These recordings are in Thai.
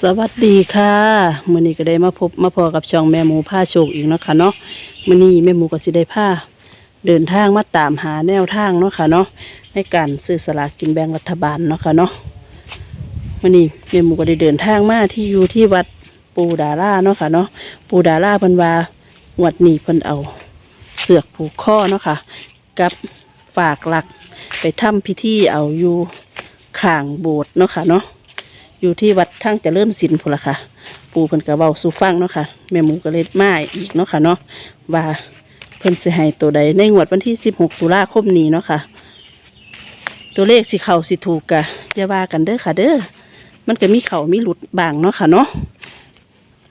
สวัสดีค่ะมื้อนี้ก็ได้มาพบมาพอกับช่องแม่หมูผ้าโชคอีกเนาะค่ะเนาะมื้อนี้แม่หมูก็สิได้ผ้าเดินทางมาตามหาแนวทางเนาะค่ะเนาะในการซื้อสลากกินแบ่งรัฐบาลเนาะค่ะเนาะมื้อนี้แม่หมูก็ได้เดินทางมาที่อยู่ที่วัดปูดาราเนาะค่ะเนาะปูดาราเพิ่นว่างวดนี้เพิ่นเอาเสือกผูกข้อเนาะค่ะ กับฝากหลักไปทำพิธีเอาอยู่ข้างโบสถ์เนาะค่ะเนาะ อยู่ที่วัดทั้งจะเริ่มสินพุละค่ะ ปูเพิ่นกระเบาสู่ฟังเนาะค่ะแม่หมูก็เลยมาอีกเนาะค่ะเนาะว่าเพิ่นสิให้ตัวใดในงวดวันที่ 16 ตุลาคมนี้เนาะค่ะ ตัวเลขสิเข้าสิถูกกะอย่าว่ากันเด้อค่ะเด้อมันก็มีเข้ามีหลุดบางเนาะค่ะเนาะ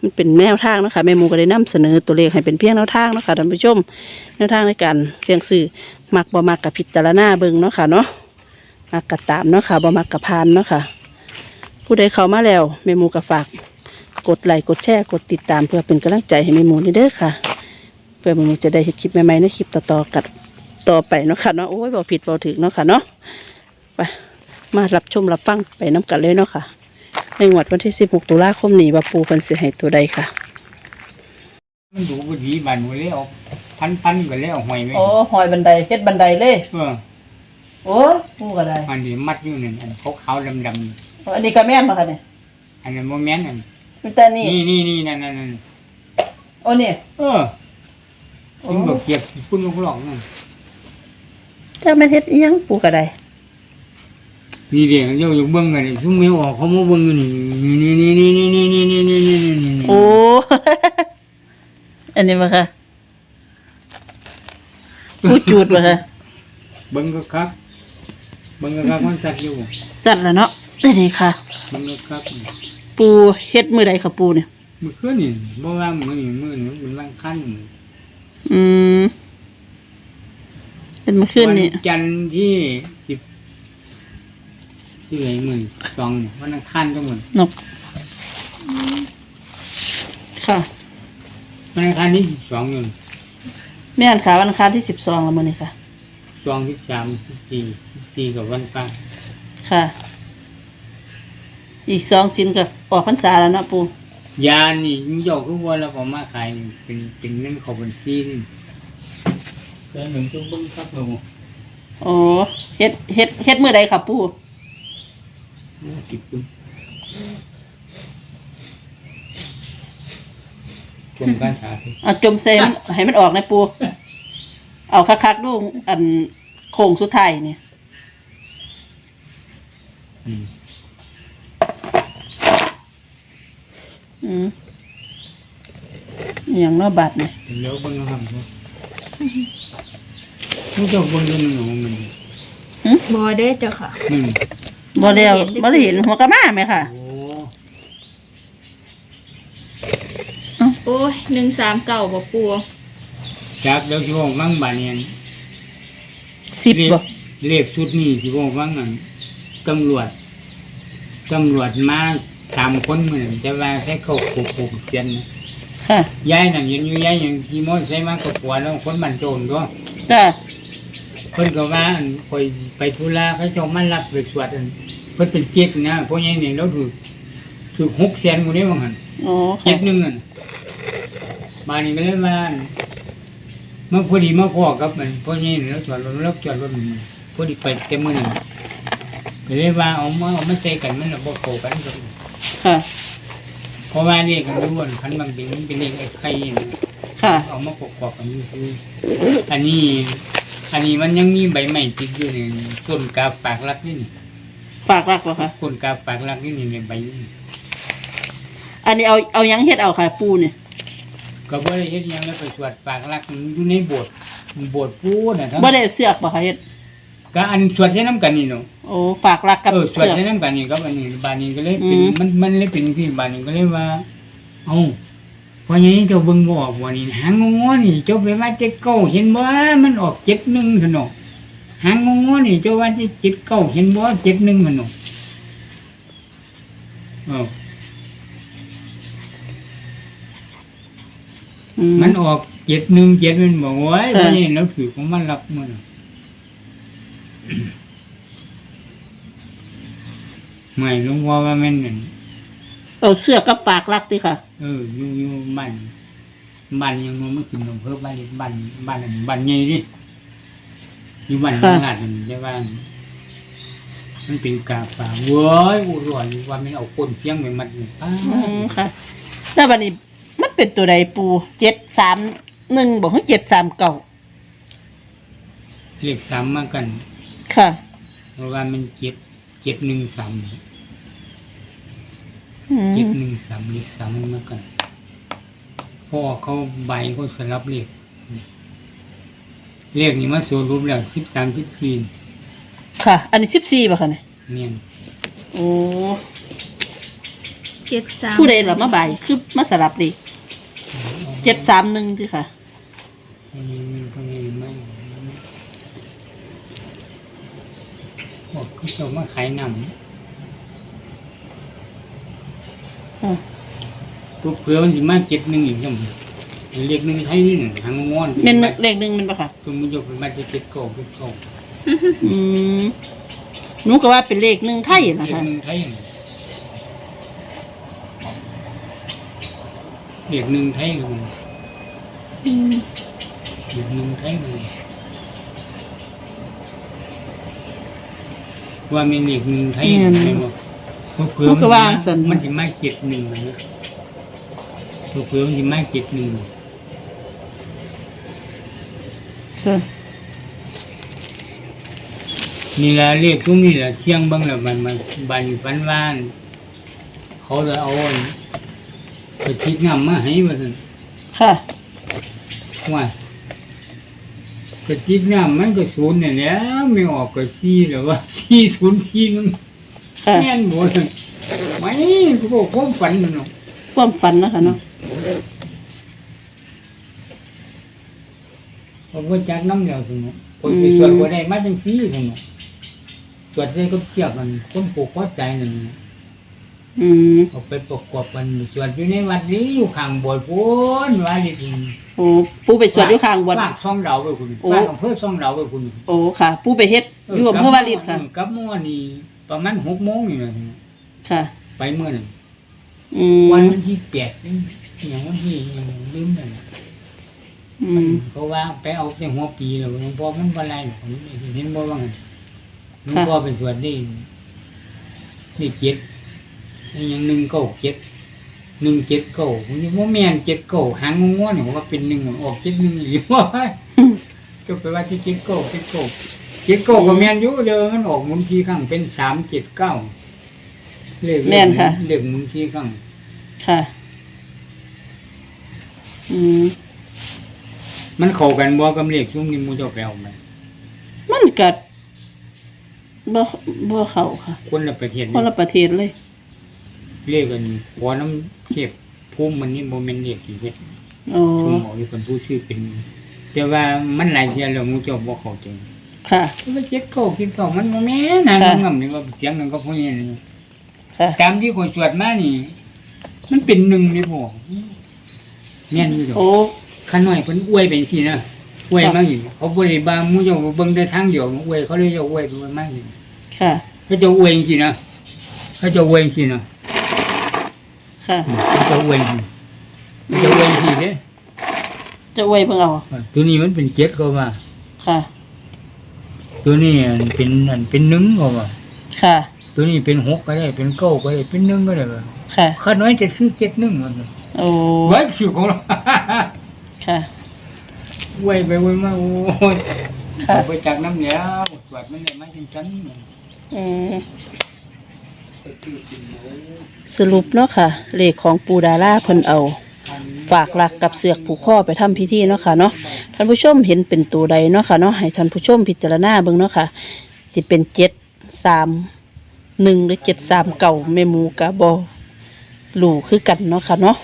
มันเป็นแนวทางเนาะค่ะแม่หมูก็ได้นำเสนอตัวเลขให้เป็นเพียงแนวทางเนาะค่ะท่านผู้ชมแนวทางในการเสี่ยงซื้อมักบ่มักกับพิจารณาเบิ่งเนาะค่ะเนาะมักกะตามเนาะค่ะบ่มักกะพานเนาะค่ะ ผู้ใดเข้ามาแล้วเมหมูก็ฝาก กดไลค์กดแชร์กดติดตามเพื่อเป็นกำลังใจให้เมหมูนี่เด้อค่ะ เพื่อเมหมูจะได้เห็นคลิปใหม่ๆในคลิปต่อๆกันต่อไปเนาะค่ะเนาะโอ้ยบอกผิดบอกถึกเนาะค่ะเนาะไปมารับชมรับฟังไปน้กันเลยเนาะค่ะ ในงวดวันที่ 16 ตุลาคมนี้ว่าปูเพิ่นสิให้ตัวใดค่ะ มันดูบดีบันหมดแล้วพันพันก็แล้วหอยไว้โอ้หอยบันไดเฮ็ดบันไดเลย เออโอ้ปูก็ได้ อันนี้มัดอยู่นั่นอันขาวขาวดำดำ อันนี้ก็แม่นมาค่ะเนี่ยๆอันนั้นโมเมนต์อันมีแต่นี่นี่นี่นี่นั่นนั่นนั่นโอ้นี่เออคุณบอกเก็บคุณลูกหลอกนั่นเจ้าแม่นเฮ็ดอิหยังปูก็ได้นี่เดี๋ยวเจ้าอยู่เบิ้งกันนี่ทุ่มไม่ออกเขามาเบิ้งกันนี่นี่นี่นี่นี่นี่นี่นี่นี่นี่นี่นี่โอ้ อันนี้มาค่ะผู้จูดมาค่ะเบิ้งก็ครับเบิ้งก็ครับมันสัตว์อยู่จัดแล้วเนาะ นี่ค่ะเบิ้งก็ครับปูเฮ็ดมือใดค่ะปูเนี่ย มือเคลื่อนนี่บ่ว่างมือนี่มือนี่มันว่างขั้นอืมเป็นเมื่อคืนนี่วัจันทร์ที่สิบที่ไหนมือสองวันอังคารก็หมดนกค่ะ วันอังคารที่สองอยู่แม่นขาวันอังคารที่สิบสองแล้วมื้อนี้ค่ะ สองที่สามที่สี่ที่สี่กับวันป้าค่ะ อีกสองสินก็ออกพรรษาแล้วเนาะปูยานี่ยิ่งโยกก็ว่าเราก็มาขายนี่เป็นเป็นเงินของบัญชีนี่แล้วหนึ่งต้องเบิ้งครับหนูโอ้เฮ็ดเฮ็ดเฮ็ดมือใดค่ะปูติดคุณกรมการสาธิตเอาจมเซมันให้มันออกนะปูเอาคักๆดูอันโค้งสุดท้ายเนี่ย อืม อืมอหย่างเนอบาดเนี่ยเดี๋ยวเบิ้งนะครับผู้เจ้าเบิ้งเงินหนูมันบอได้เจ้าค่ะอืมบ่เดียวบ่ได้เห็นหัวกระมาไหมค่ะ โอ้โอ้ยหนึ่งสามเก่าบ่ปูจากเดี๋ยวที่ว่าว่างบานเนียนสิบบ่เลขชุดนี้ที่ว่าว่างอันตำรวจตำรวจมา สามคนเหมือนแต่ว่าแค่เขาผูกผูกเสียนนะค่ะยายนั่นเห็นอยู่ยายยังขี่มอเตอร์ไซค์มากับผัวแล้วคนมันโจรด้วยจ้าเพิ่นก็ว่าอันคอยไปธุระเขาเจ้ามารับไปสวดอันเพิ่นเป็นเจ็ดนะเพราะยังนี่เราถูกถูกหกแสนคนนี้ว่างั้นโอ้เจ็ค่ะดหนึ่งนั่นมานี่ก็เลยมาอันมาพอดีมาพ่อกับมันเพราะยังนี่เราจอดรถเราจอดรถมันพอดีไปเต็มมือนี่ก็เลยว่าเอามาเอามาใส่กันมันระบบเข้ากันก็ ค่ะ เพราะว่านี่กันรู้ว่าคันบางทีมันเป็นเลขไอ้ไข่นะค่ะ เอามาประกอบกันอยู่คืออันนี้ อันนี้มันยังมีใบไม้ติดอยู่นี่ต้นกาปากรักนี่นี่ฝากรักบ่ค่ะ ต้นกาปากรักนี่นี่ในใบนี่อันนี้เอาเอาหยังเฮ็ดเอาค่ะ ปูเนี่ยก็บ่ได้เฮ็ดหยังแล้วไปสวดปากรักมันอยู่ในโบสถ์โบสถ์ปูน่ะทั้งบ่ได้เอาเสือกบ่ค่ะเฮ็ด ก็อันสวดใช้น้ำกันนี่เนาะโอ้ฝากรักกับเออสวดเสือก ใช้น้ำกันนี่ก็อันนี้บานนี้ก็เลยเป็นอืม มันมันเลยเป็นที่บานนี้ก็เลยว่าเอ้าพออย่างนี้เจ้าเบิ่งบ่ออกว่านี่หางงอๆนี่เจ้าไปว่าเจ็ดเก้าเห็นบ่มันออกเจ็ดหนึ่งซั่นเนาะหางงอๆนี่เจ้าว่าสิเจ็ดเก้าเห็นบ่เจ็ดหนึ่งมันเนาะเออ อื มันออกเจ็ดหนึ่งเจ็ดมันบอกว่าเออ วันนี้เราถือของมันรับมัน ไม่หลุงพ่อว่าแม่นนั่นเอาเสื้อกับปากรักติค่ะ เอออยู่อยู่บ้านบ้านยังมันกินนมเพิ่มบ้านบ้านบ้านอันบ้านใหญ่ดิอยู่บ้านค่ะตลาดนั่นใช่ว่ามันเป็นกาฝาเว้ยอุรอยว่ามันเอาก้นเพียงไปมัดนี่ป้าอืมค่ะแล้วบัดนี้มันเป็นตัวใดปูเจ็ดสามหนึ่งบอกให้เจ็ดสามเก่าเลขสามมากัน ค่ะ เพราะว่ามันเจ็ดเจ็ดหนึ่งสามอืมเจ็ดหนึ่งสามเลขสามมันมากันพ่อเขาใบเขาสลับเลขเลขนี้มาสรุปแล้วสิบสามสิบสี่ค่ะ อันนี้สิบสี่ป่ะคะเนี่ยเนี่ยโอ้เจ็ดสามผู้ใดเหรอมาใบายคือมาสลับดิเจ็ดสามหนึ่งสิค่ะ อันนี้มันก็มีไม่ บอกเขาจะมาขายน้อืมำตัวเผื่อมันสิมาเจ็ดหนึ่งอีกจังเลขหนึ่งไทยนี่น่ะหางงอนเป็นเลขหนึ่งเป็นป่ะค่ะตัวมันยกไปมาจะเจ็ดเก้าเจ็ดเก้าอืมหนูก็ว่าเป็นเลขหนึ่งไทยนะเลขคะหนึ่งไทยน่ะเลขหนึ่งไทยก็มีอืมเลขหนึ่งไทยก็มี ว่ามีเลขหนึ่งไทยไม่บอกตัวเผื่อมันสิมามันจะมาเจ็ดหนึ่งนะตัวเผื่อมันจะมาเจ็ดหนึ่งค่ะนี่ละเรียกทุ่มนี่ละเสียงเบังแล้วมันมันบันฟันวานเขาเลยเอาอันไปคิดน้ำมาให้มาสิค่ะว่า ก็จิกน้ำมันก็ศูนย์เนี่ยแหล้วไม่ออกก็สี่แล้วว่าสี่ศูนย์สี่นึงค่ะแม่นหมดไม่กูบอกความฝันมันเนาะความฝันนะคะเนาะผมก็จักน้ำเดียวถึงคนไปสวดก็ได้มาจังสี่ถึงสวดได้ก็เทียบมันคนผูกคอใจหนึ่ง อืมเอาไปประกอบกันสวดอยู่ในวัดนี้อยู่ข้างโบสถ์พ้นว่าดินโอ้ปูไปสวดอยู่ข้างวัด ฝากซ่องดาวไปคุณโอ้ ฝากอำเภอซ่องดาวไปคุณโอ้ค่ะ ปูไปเฮ็ดอยู่อำเภอวาริดค่ะ กับเมื่อวานนี้ประมาณหกโมงนี่นะค่ะ ไปเมื่อนั้นอืมวันวันที่แปดนี่อย่างวันที่ยังลืมนั่นน่ะอืมเพราะว่าไปเอาแต่หัวปีแล้วหลวงพ่อมันบ่ไรหรอกผมเห็นบ่ว่าไงหลวงพ่อไปสวดนี่นี่เจ็ด นี่ยังหนึ่งเก้าเจ็ดหนึ่งเจ็ดเก้าผมยังว่าแม่นเจ็ดเก้าหางงงๆเนี่ยผมว่าเป็นหนึ่งออกเจ็ดหนึ่งหรือว่าก็ไปว่าที่เจ็ดเก้าเจ็ดเก้าเจ็ดเก้าก็แม่นอยู่เด้อมันออกหมุนทีข้างเป็นสามเจ็ดเก้าเลขแม่นค่ะ เลขหมุนทีข้างค่ะ อืม มันเข้ากันบ่กับเลขช่วงนี้หมูเจ้าไปเอาไหมมันกัดบ่บ่เข้าค่ะ คนละประเทศคนี่นละประเทศเลย เลขกันพอน้ำเทียบภูมิมันนี่บ่แม่นเลขสิเฮ็ดโอ้ผมบอกอยู่คนผู้ชื่อเป็น แต่ว่ามันหลายเที่ยแล้วหมูเจ้าบ่เข้าใจค่ะว่าเจ็ดเก้าคิดเก้ามันบ่แม่นนะค่ะงำๆนี่ว่าเสียงกันก็พวกนี้นี่ค่ะตามที่คนสวดมานี่ มันเป็นหนึ่งนี่บ่แม่นอยู่ดอก โอ้ขาน้อยเพิ่นอวยเป็นสินะอวยมาอยู่เขาบ่ได้บางหมู่เจ้าเบิ่งได้ทางเดียวอวยเขาเลยจะอวยไปมากอยู่ค่ะ เขาจะอวยสินะเขาจะอวยสินะ ค่ะเขาจะอวยสิเขาจะอวยสิเด้จะอวยเพิ่งเอาตัวนี้มันเป็นเจ็ดเขาว่าค่ะ ตัวนี้อันเป็นอันเป็นหนึ่งเขาว่าค่ะ ตัวนี้เป็นหกก็ได้ เป็นเก้าก็ได้ เป็นหนึ่งก็ได้ว่าค่ะข้าน้อยจะซื้อเจ็ดหนึ่งมันโอ้ไว้สิของเราค่ะอวยไปอวยมาโอ้ยค่ะเอาไปจากน้ำเหนียวสวดมันได้มาจังซั่นอืม สรุปเนาะค่ะ เลขของปูดาราเพิ่นเอา ฝากหลักกับเสือกผูกข้อไปทำพิธีเนาะค่ะเนาะท่านผู้ชมเห็นเป็นตัวใดเนาะค่ะเนาะให้ท่านผู้ชมพิจารณาเบิ่งเนาะค่ะที่เป็นเจ็ดสามหนึ่งหรือเจ็ดสามเก่าแม่หมูกะบอหลูคือกันเนาะค่ะเนาะ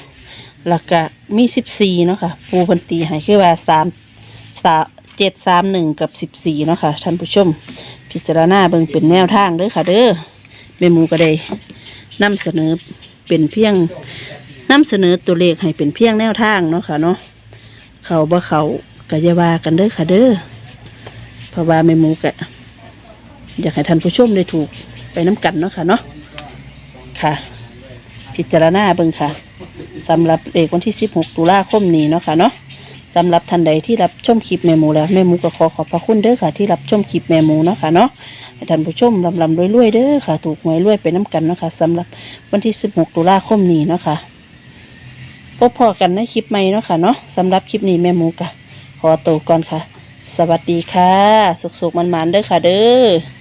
แล้วก็มีสิบสี่เนาะค่ะปูพันตีให้คือว่าสามสามเจ็ดสามหนึ่งกับสิบสี่เนาะค่ะท่านผู้ชม พิจารณาเบิ่งเป็นแนวทางเด้อค่ะเด้อ แม่หมูก็ได้นำเสนอเป็นเพียงนำเสนอตัวเลขให้เป็นเพียงแนวทางเนาะค่ะเนาะเขาบ่เขากะยาว่ากันเด้อค่ะเด้อเพราะว่าแม่หมูกะอยากให้ท่านผู้ชมได้ถูกไปน้ำกันเนาะค่ะเนาะค่ะ พิจารณาเบิ่งค่ะสำหรับเลขวันที่ 16 ตุลาคมนี้เนาะค่ะเนาะ สำหรับท่านใดที่รับชมคลิปแม่หมูแล้วแม่หมูก็ขอขอบพระคุณเด้อค่ะ ที่รับชมคลิปแม่หมูเนาะค่ะเนาะให้ท่านผู้ชมลำลำรวยๆเด้อค่ะ ถูกหวยรวยไปน้ำกันเนาะค่ะสำหรับวันที่ 16 ตุลาคมนี้เนาะค่ะพบพอกันในคลิปใหม่เนาะค่ะเนาะสำหรับคลิปนี้แม่หมูก็ขอตัวก่อนค่ะ สวัสดีค่ะ สุขๆมันๆเด้อค่ะเด้อ